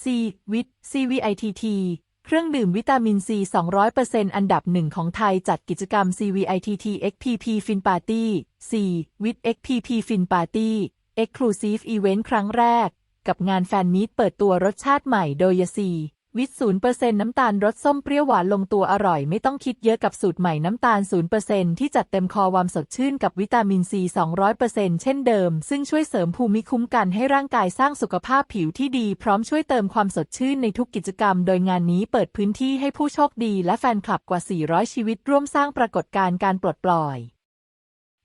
ซีวิต CVITT เครื่องดื่มวิตามินซี200%อันดับหนึ่งของไทยจัดกิจกรรม CVITT XPP Fin Party C วิต XPP Fin Party Exclusive Event ครั้งแรก กับงานแฟนมีตเปิดตัวรสชาติใหม่โดยซี วิต0%น้ำตาลรสส้มเปรี้ยวหวานลงตัวอร่อย ไม่ต้องคิดเยอะกับสูตรใหม่น้ำตาล0%ที่จัดเต็มคอความสดชื่นกับวิตามินซี200%เปอร์เซ็นเช่นเดิม ซึ่งช่วยเสริมภูมิคุ้มกันให้ร่างกายสร้างสุขภาพผิวที่ดีพร้อมช่วยเติมความสดชื่นในทุกกิจกรรม โดยงานนี้เปิดพื้นที่ให้ผู้โชคดีและแฟนคลับกว่า 400 ชีวิตร่วมสร้างปรากฏการณ์การปลดปล่อย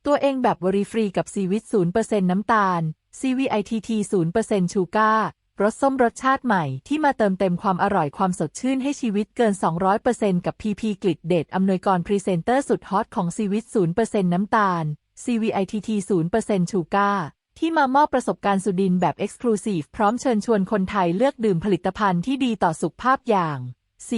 ตัวเองแบบบริฟรีกับซีวิต0%น้ำตาล CVITT 0%ชูการ์ รสส้มรสชาติใหม่ที่มาเติมเต็มความอร่อยความสดชื่นให้ชีวิตเกิน 200%กับ PP กลิดเดชอำนวยกรพรีเซนเตอร์สุดฮอตของซีวิต 0%น้ำตาล CVITT 0%ชูการ์ที่มามอบประสบการณ์สุดินแบบ Exclusive พร้อมเชิญชวนคนไทยเลือกดื่มผลิตภัณฑ์ที่ดีต่อสุขภาพอย่าง C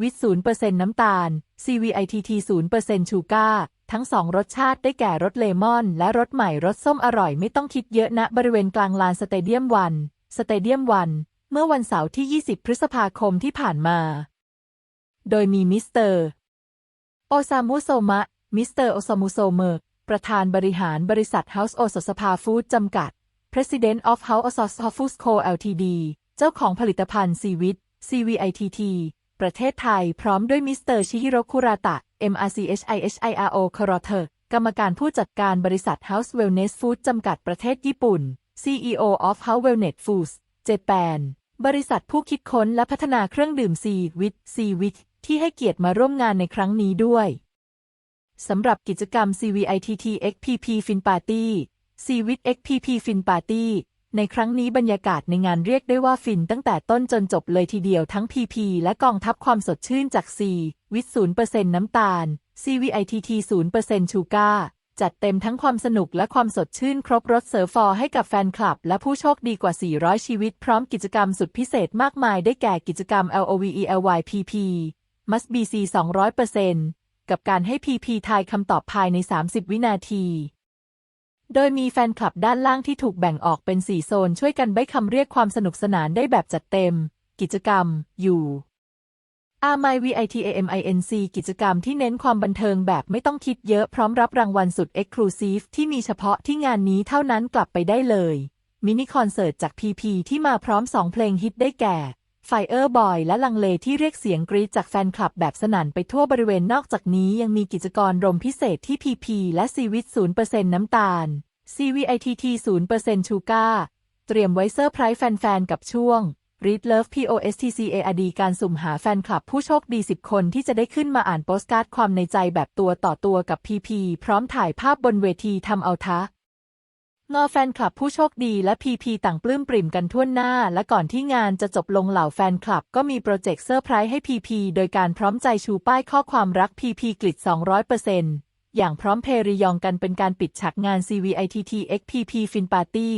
วิต0%น้ำตาล CVITT 0%ชูการ์ทั้งสองรสชาติได้แก่รสเลมอน และรสใหม่รสส้มอร่อยไม่ต้องคิดเยอะณบริเวณกลางลานสเตเดียมวัน สเตเดียมวัน เมื่อวันเสาร์ที่ 20 พฤษภาคมที่ผ่านมา โดยมีมิสเตอร์โอซามุโซมะ มิสเตอร์โอซามุโซเมอร์ประธานบริหารบริษัท House o s สภาฟู้ดจำกัด President of House o s Foods Co Ltd เจ้าของผลิตภัณฑ์ซีวิต CVITT ประเทศไทยพร้อมด้วยมิสเตอร์ชิฮิโรคุราตะ MRCHIHIRO ครอเทกรรมการผู้จัดการบริษัท House Wellness Food จำกัดประเทศญี่ปุ่น CEO of House Wellness Foods Japan บริษัทผู้คิดค้นและพัฒนาเครื่องดื่มซีวิตซีวิตที่ให้เกียรติมาร่วมงานในครั้งนี้ด้วยสำหรับกิจกรรม CVITT XPP Fin Party c v i t XPP Fin Party ในครั้งนี้บรรยากาศในงานเรียกได้ว่าฟินตั้งแต่ต้นจนจบเลยทีเดียวทั้ง PP และกองทัพความสดชื่นจาก C วิต0%น้ำตาล CVITT 0%ชูการ์ จัดเต็มทั้งความสนุกและความสดชื่นครบรถเสิร์ฟฟอร์ให้กับแฟนคลับ และผู้โชคดีกว่า 400 ชีวิตพร้อมกิจกรรมสุดพิเศษมากมายได้แก่กิจกรรม LOVELYPP Must BC 200%กับการให้ PP ทายคำตอบภายใน 30 วินาที โดยมีแฟนคลับด้านล่างที่ถูกแบ่งออกเป็น 4 โซนช่วยกันใบ้คำเรียกความสนุกสนานได้แบบจัดเต็ม กิจกรรม อยู่ R My VITAMINC กิจกรรมที่เน้นความบันเทิงแบบไม่ต้องคิดเยอะพร้อมรับรางวัลสุด Exclusive ที่มีเฉพาะที่งานนี้เท่านั้นกลับไปได้เลย มินิคอนเสิร์ตจาก PP ที่มาพร้อม 2 เพลงฮิตได้แก่ Fire Boy และลังเลที่เรียกเสียงกรี๊ดจากแฟนคลับแบบสนั่นไปทั่วบริเวณนอกจากนี้ยังมีกิจกรรมพิเศษที่ PP และซีวิต0%น้ำตาล CVITT 0%ชูการ์เตรียมไว้เซอร์ไพรส์แฟนๆกับช่วง Read Love POSTCARD การสุ่มหาแฟนคลับผู้โชคดี 10 คนที่จะได้ขึ้นมาอ่านโปสการ์ดความในใจแบบตัวต่อตัวกับ PP พร้อมถ่ายภาพบนเวทีทำเอาทะงอแฟนคลับผู้โชคดีและ PP ต่างปลื้มปริ่มกันทั่วหน้า และก่อนที่งานจะจบลงเหล่าแฟนคลับก็มีโปรเจกต์เซอร์ไพรส์ให้ PP โดยการพร้อมใจชูป้ายข้อความรัก PP กลิด200%อย่างพร้อมเพรียองกันเป็นการปิดฉากงาน CVITT XPP Fin Party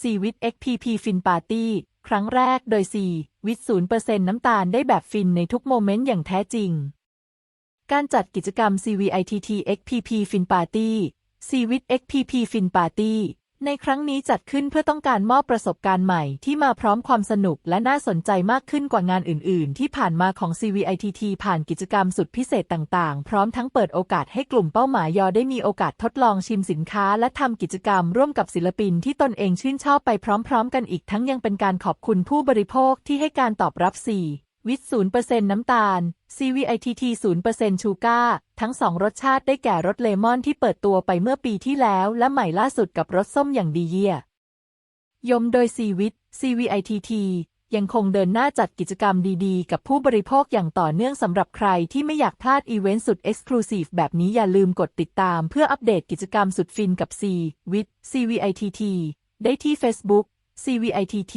c w i t XPP Fin Party ครั้งแรกโดย 4 วิตศูนย์เปอร์เซ็นน้ำตาลได้แบบฟินในทุกโมเมนต์อย่างแท้จริง การจัดกิจกรรม CVITT XPP Fin Party C V I T XPP Fin Party ในครั้งนี้จัดขึ้นเพื่อต้องการมอบประสบการณ์ใหม่ที่มาพร้อมความสนุกและน่าสนใจมากขึ้นกว่างานอื่น ๆ ที่ผ่านมาของ CVITT ผ่านกิจกรรมสุดพิเศษต่าง ๆ พร้อมทั้งเปิดโอกาสให้กลุ่มเป้าหมายยอได้มีโอกาสทดลองชิมสินค้า และทำกิจกรรมร่วมกับศิลปินที่ตนเองชื่นชอบไปพร้อม ๆ กันอีกทั้งยังเป็นการขอบคุณผู้บริโภคที่ให้การตอบรับ 4 วิต0%น้ำตาล CVITT 0%ชูการ์ทั้งสองรสชาติได้แก่รสเลมอนที่เปิดตัวไปเมื่อปีที่แล้ว และใหม่ล่าสุดกับรสส้มอย่างดีเยี่ยยมโดยซีวิต CVITT ยังคงเดินหน้าจัดกิจกรรมดีๆ กับผู้บริโภคอย่างต่อเนื่องสำหรับใครที่ไม่อยากพลาดอีเวนต์สุด Exclusive แบบนี้อย่าลืมกดติดตามเพื่ออัปเดตกิจกรรมสุดฟินกับ C วิ CVITT ได้ที่ Facebook CVITT